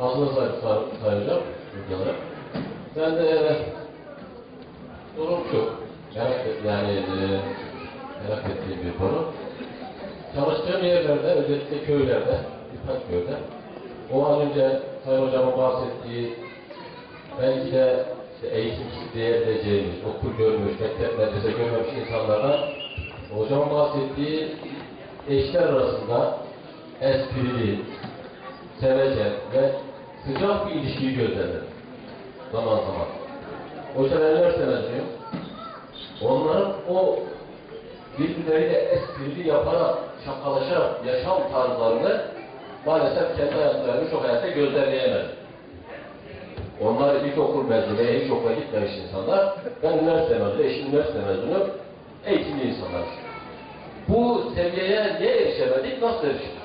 Ağzına say say sayacağım. Buraları. Ben de durum şu. Merak et, yani e, merak ettiğim bir konu. Çalıştığım yerlerde, özellikle köylerde, birkaç köyde, o az önce Sayın Hocam'ın bahsettiği belki de işte eğitimsiz diyebileceğimiz, okul görmüş, mektep medrese görmemiş insanlardan hocamın bahsettiği eşler arasında esprili, sevecen ve sıcak bir ilişkiyi gözlemledim. Zaman zaman. Ben üniversite mezunuyum. Onların o birbirleriyle esprili yaparak, şakalaşarak yaşam tarzlarını maalesef kendi hayatlarını çok hayatta gözlemleyemedim. Onlar ilkokul mezunu veya ilkokula gitmemiş insanlar. Ben üniversite mezunu, eşim üniversite mezunu, eğitimli insanlar. Bu seviyeye niye erişemedik, nasıl eriştik?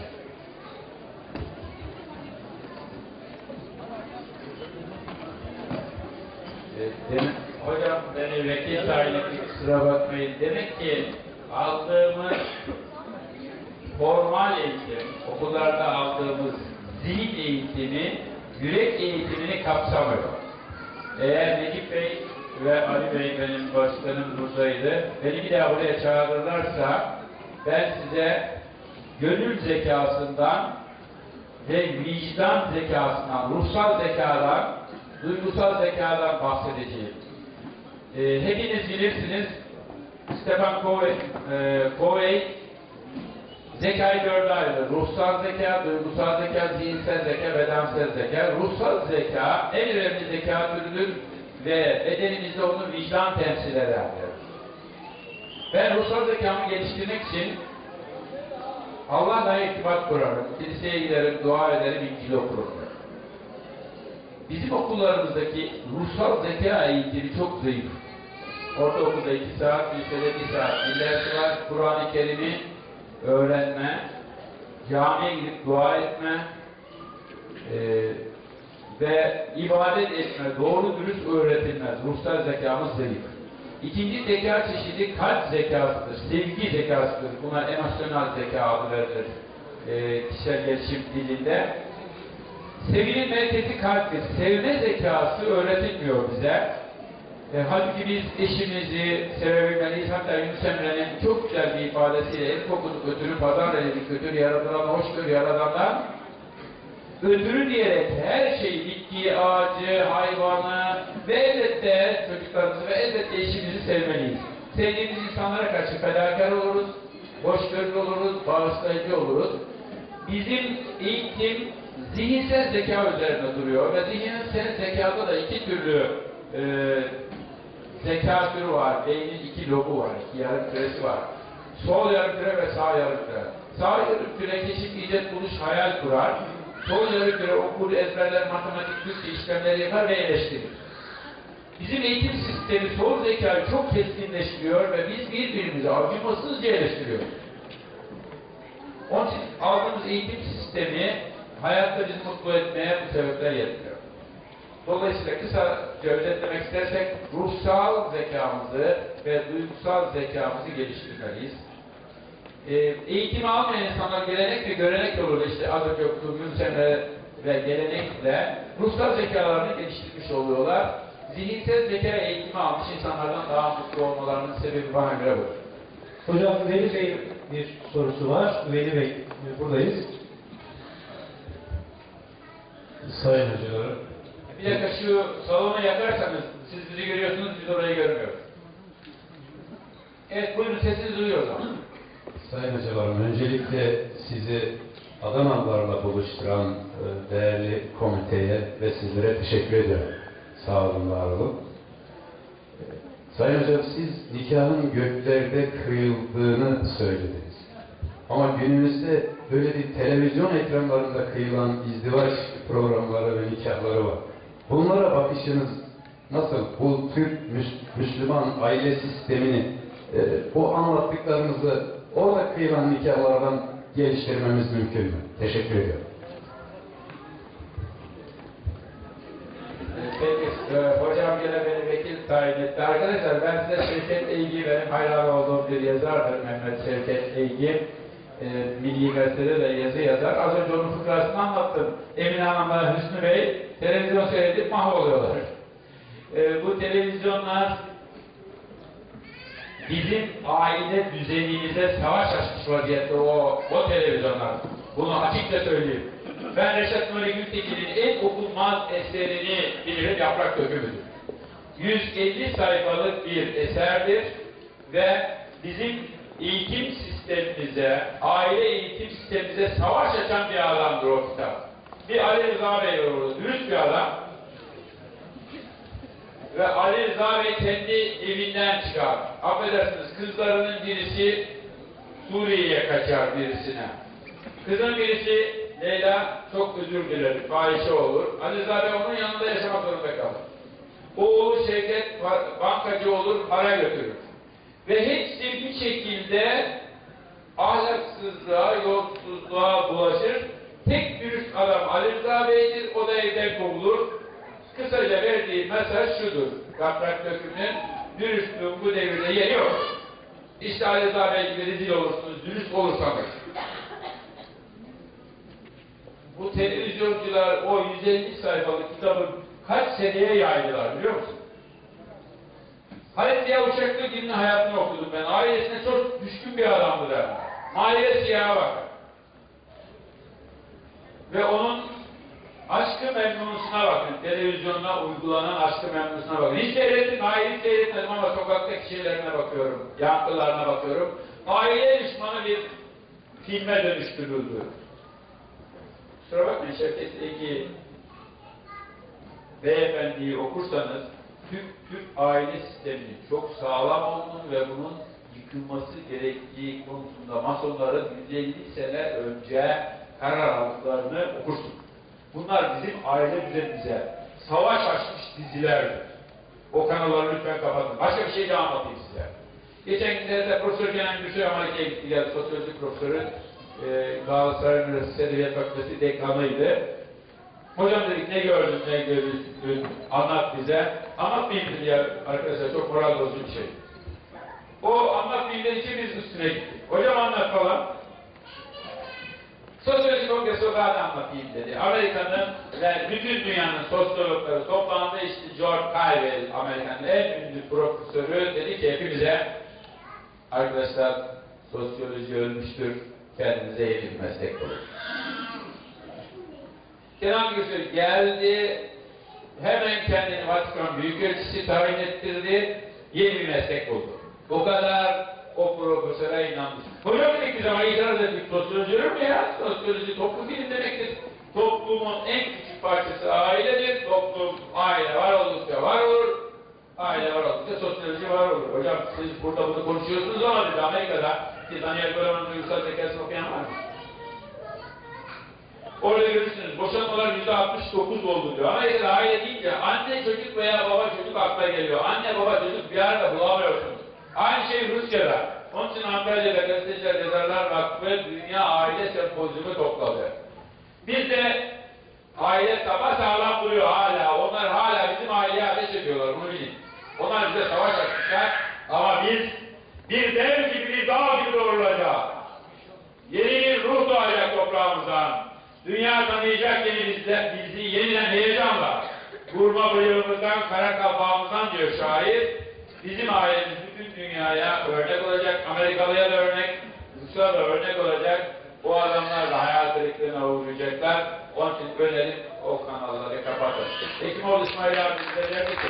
Demek, hocam beni vekil tayin ettik, kusura bakmayın. Demek ki aldığımız formal eğitim, okullarda aldığımız zihin eğitimi, yürek eğitimini kapsamıyor. Eğer Necip Bey ve Ali Bey benim başkanım buradaydı, beni bir daha buraya çağırırlarsa ben size gönül zekasından ve vicdan zekasından, ruhsal zekadan, duygusal zekadan bahsedeceğim. Ee, hepiniz bilirsiniz, Stefan Covey, e, Covey zekayı dörde ayırır. Ruhsal zeka, duygusal zeka, zihinsel zeka, bedensel zeka. Ruhsal zeka en önemli zeka türüdür ve bedenimizde onu vicdan temsil ederdir. Ben ruhsal zekamı geliştirmek için Allah'la irtibat kurarım, kiliseye giderim, dua ederim, İncil okurum. Bizim okullarımızdaki ruhsal zeka eğitimi çok zayıf. Ortaokulda iki saat, lisede bir saat ders var. Kur'an-ı Kerim'i öğrenme, camiye gidip dua etme eee, ve ibadet etme, doğru dürüst öğretilmez. Ruhsal zekamız zayıf. İkinci zeka çeşidi kalp zekasıdır, sevgi zekasıdır. Buna emosyonel zeka adı verilir eee kişisel gelişim dilinde. Sevginin merkezi kalptir. Sevme zekası öğretilmiyor bize. E, halbuki biz eşimizi sevebilmeliyiz. Hatta Yunus Emre'nin çok güzel bir ifadesiyle el kokunu götürü, pazar eli götür, yaratılan hoşgör yaradandan ötürü diyerek her şeyi, bitkiyi, ağacı, hayvanı ve elbette çocuklarımızı ve elbette eşimizi sevmeliyiz. Sevdiğimiz insanlara karşı fedakar oluruz, hoşgörülü oluruz, bağışlayıcı oluruz. Bizim eğitim zihinsel zeka üzerine duruyor ve zihinsel zekada da iki türlü e, zeka türü var. Beynin iki lobu var, iki yarım küresi var. Sol yarım küre ve sağ yarım küre. Sağ yarım küre keşif, icat, buluş, hayal kurar. Sol yarım küre okur, ezberler, matematik, Türkçe işlemleri yapar ve eleştirir. Bizim eğitim sistemi sol zekayı çok keskinleştiriyor ve biz birbirimizi acımasızca eleştiriyoruz. Onun için aldığımız eğitim sistemi hayatta bizi mutlu etmeye bu sebepler yetmiyor. Dolayısıyla kısaca özetlemek istersek ruhsal zekamızı ve duygusal zekamızı geliştirmeliyiz. Ee, eğitimi almayan insanlar gelenek ve görenek yoluyla işte az önce okuduğum Yunus Emre ve gelenekle ruhsal zekalarını geliştirmiş oluyorlar. Zihinsel zeka eğitimi almış insanlardan daha mutlu olmalarının sebebi bana göre bu. Hocam Veli Bey bir sorusu var. Veli Bey buradayız. Sayın hocalarım, Bir dakika şu salonu yakarsanız siz bizi görüyorsunuz biz orayı görmüyoruz. Evet buyurun sesiniz duyuyor o zaman. sayın hocalarım, öncelikle sizi Adanalılarla buluşturan e, değerli komiteye ve sizlere teşekkür ediyorum. Sağ olun, var olun. Sayın hocam siz nikahın göklerde kıyıldığını söylediniz. Ama günümüzde böyle bir televizyon ekranlarında kıyılan izdivaç programları ve nikahları var. Bunlara bakışınız nasıl? Bu Türk Müs- Müslüman aile sistemini e, bu anlattıklarınızı orada kıyılan nikahlardan geliştirmemiz mümkün mü? Teşekkür ediyorum. Peki, e, hocam gene beni vekil tayin etti. Arkadaşlar ben size Şevket Eygi benim hayran olduğum bir yazardır Mehmet Şevket Eygi. E, Milli Gazete'de de yazı yazar. Az önce onun fıkrasını anlattım. Emine Hanım'la Hüsnü Bey televizyon seyredip mahvoluyorlar. E, bu televizyonlar bizim aile düzenimize savaş açmış vaziyette o, o televizyonlar. Bunu açıkça söyleyeyim. Ben Reşat Nuri Gültekin'in en okunmaz eserini bilirim Yaprak Dökümü'dür. 150 sayfalık bir eserdir ve bizim eğitim sistemimize, aile eğitim sistemimize savaş açan bir adamdır o kitap. Bir Ali Rıza Bey orada, dürüst bir adam. Ve Ali Rıza Bey kendi evinden çıkar. Affedersiniz kızlarının birisi Suriye'ye kaçar birisine. Kızın birisi Leyla çok özür dilerim, fahişe olur. Ali Rıza Bey onun yanında yaşamak zorunda kalır. Oğlu Şevket bankacı olur, para götürür. Ve hepsi bir şekilde ahlaksızlığa, yolsuzluğa bulaşır. Tek dürüst adam Ali Rıza Bey'dir, o da evden kovulur. Kısaca verdiği mesaj şudur. Yaprak dökümünün dürüstlüğün bu devirde yeri yok. İşte Ali Rıza Bey gibi rezil olursunuz, dürüst olursanız. Bu televizyoncular o 150 sayfalık kitabı kaç seneye yaydılar biliyor musun? Halit Ziya Uçaklı gibi hayatını okudum ben. Ailesine çok düşkün bir adamdı der. Mahallede siyaha bak. Ve onun aşkı memnunusuna bakın. Televizyonda uygulanan aşkı memnunusuna bakın. Hiç seyrettim, hiç seyretmedim ama sokaktaki şeylerine bakıyorum. Yankılarına bakıyorum. Aile düşmanı bir filme dönüştürüldü. Kusura bakmayın Şevket Eki beyefendiyi okursanız Türk, Türk aile sisteminin çok sağlam olduğunu ve bunun yıkılması gerektiği konusunda masonların 150 sene önce karar aldıklarını okursun. Bunlar bizim aile düzenimize savaş açmış dizilerdir. O kanalları lütfen kapatın. Başka bir şey daha anlatayım size. Geçen günlerde Profesör Kenan Gürsoy Amerika'ya gitti geldi. Sosyoloji profesörü e, Galatasaray Üniversitesi Edebiyat Fakültesi dekanıydı. Hocam dedik ne gördün, ne gördün, anlat bize. Anlatmayayım dedi ya arkadaşlar, çok moral bozucu bir şey. O anlatmayayım dedi, biz üstüne gittik. Hocam anlat falan. Sosyoloji kongresi olarak anlatayım dedi. Amerika'nın ve bütün dünyanın sosyologları toplandı. İşte George Carvel, Amerika'nın en ünlü profesörü dedi ki hepimize arkadaşlar sosyoloji ölmüştür, kendinize yeni bir meslek bulun. Kenan Gürsoy geldi, hemen kendini Vatikan Büyükelçisi tayin ettirdi, yeni bir meslek buldu. O kadar o profesöre inanmış. Hocam dedik biz ama itiraz ettik, sosyoloji mu ya? Sosyoloji toplum bilim demektir. Toplumun en küçük parçası ailedir. Toplum, aile var oldukça var olur. Aile var oldukça sosyoloji var olur. Hocam siz burada bunu konuşuyorsunuz ama dedi Amerika'da ki Daniel Goleman'ın duygusal zekasını okuyan var mı? Orada görürsünüz boşanmalar yüzde 69 oldu diyor. Amerika'da aile deyince anne çocuk veya baba çocuk akla geliyor. Anne baba çocuk bir arada bulamıyorsunuz. Aynı şey Rusya'da. Onun için Antalya'da Gazeteciler Yazarlar Vakfı Dünya Aile Sempozyumu topladı. Biz de aile sabah sağlam duruyor hala. Onlar hala bizim aileye ateş ediyorlar. Bunu bilin. Onlar bize savaş açmışlar. Ama biz bir dev gibi bir dağ gibi doğrulacağız. Yeni bir ruh doğacak toprağımızdan. Dünya tanıyacak yeni bizi yeniden heyecanla. Vurma bıyığımızdan, kara kapağımızdan diyor şair. Bizim ailemiz bütün dünyaya örnek olacak. Amerikalıya da örnek, Rus'a da örnek olacak. Bu adamlar da kırıklığına uğrayacaklar. Onun için önerim o kanalları kapatın. Hekimoğlu İsmail abi bize derdi ki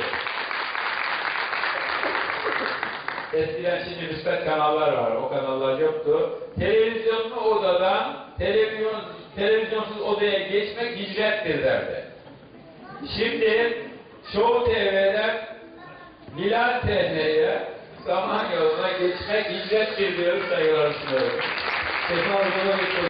Eskiden şimdi müspet kanallar var, o kanallar yoktu. Televizyonlu odadan televizyon, televizyonsuz odaya geçmek hicrettir derdi. Şimdi Show TV'den Hilal TV'ye zaman yoluna geçmek hicrettir diyoruz sayılar sunuyorum. Tekrar.